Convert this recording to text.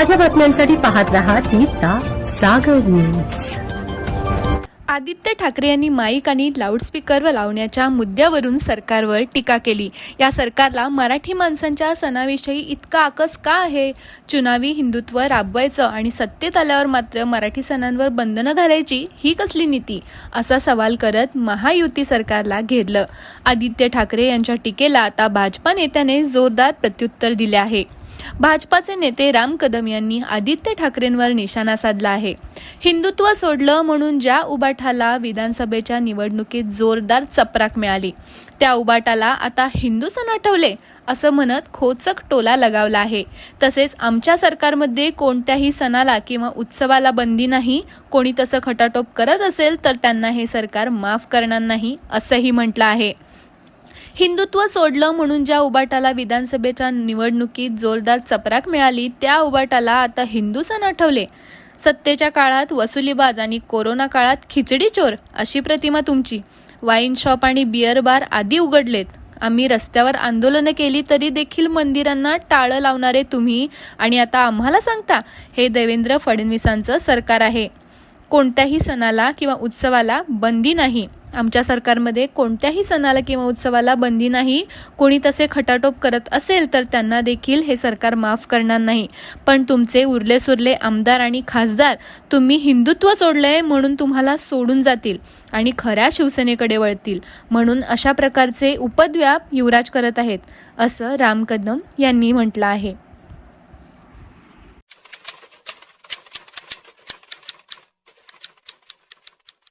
ताज्या बातम्यांसाठी पाहत रहा तिचा सागर न्यूज आदित्य ठाकरे यांनी माईक आणि लाऊडस्पीकरवर लावण्याच्या मुद्द्यावरून सरकारवर टीका केली. या सरकारला मराठी माणसांच्या सणाविषयी इतका आकस का आहे? चुनावी हिंदुत्व राबवायचं आणि सत्तेत आल्यावर मात्र मराठी सणांवर बंधनं घालायची ही कसली नीती? असा सवाल करत महायुती सरकारला घेरलं. आदित्य ठाकरे यांच्या टीकेला आता भाजपा नेत्याने जोरदार प्रत्युत्तर दिले आहे. भाजपाचे नेते राम कदम यांनी आदित्य ठाकरेंवर निशाणा साधला आहे. हिंदुत्व सोडलं म्हणून ज्या उबाठाला विधानसभेच्या निवडणुकीत जोरदार चपराक मिळाली त्या उबाटाला आता हिंदू सण आठवले असं म्हणत खोचक टोला लगावला आहे. तसेच आमच्या सरकारमध्ये कोणत्याही सणाला किंवा उत्सवाला बंदी नाही कोणी तसं खटाटोप करत असेल तर त्यांना हे सरकार माफ करणार नाही असंही म्हटलं आहे. हिंदुत्व सोडलं म्हणून ज्या उबाटाला विधानसभेच्या निवडणुकीत जोरदार चपराक मिळाली त्या उबाटाला आता हिंदू सण आठवले. सत्तेच्या काळात वसुलीबाज आणि कोरोना काळात खिचडी चोर अशी प्रतिमा तुमची. वाईन शॉप आणि बिअर बार आदी उघडलेत. आम्ही रस्त्यावर आंदोलनं केली तरी देखील मंदिरांना टाळं लावणारे तुम्ही आणि आता आम्हाला सांगता हे देवेंद्र फडणवीसांचं सरकार आहे. कोणत्याही सणाला किंवा उत्सवाला बंदी नाही. आमच्या सरकारमध्ये कोणत्याही सणाला किंवा उत्सवाला बंदी नाही. कोणी तसे खटाटोप करत असेल तर त्यांना देखील हे सरकार माफ करणार नाही. पण तुमचे उरले सुरले आमदार आणि खासदार तुम्ही हिंदुत्व सोडलंय म्हणून तुम्हाला सोडून जातील आणि खऱ्या शिवसेनेकडे वळतील. म्हणून अशा प्रकारचे उपद्व्याप युवराज करत आहेत असं राम कदम यांनी म्हटलं आहे.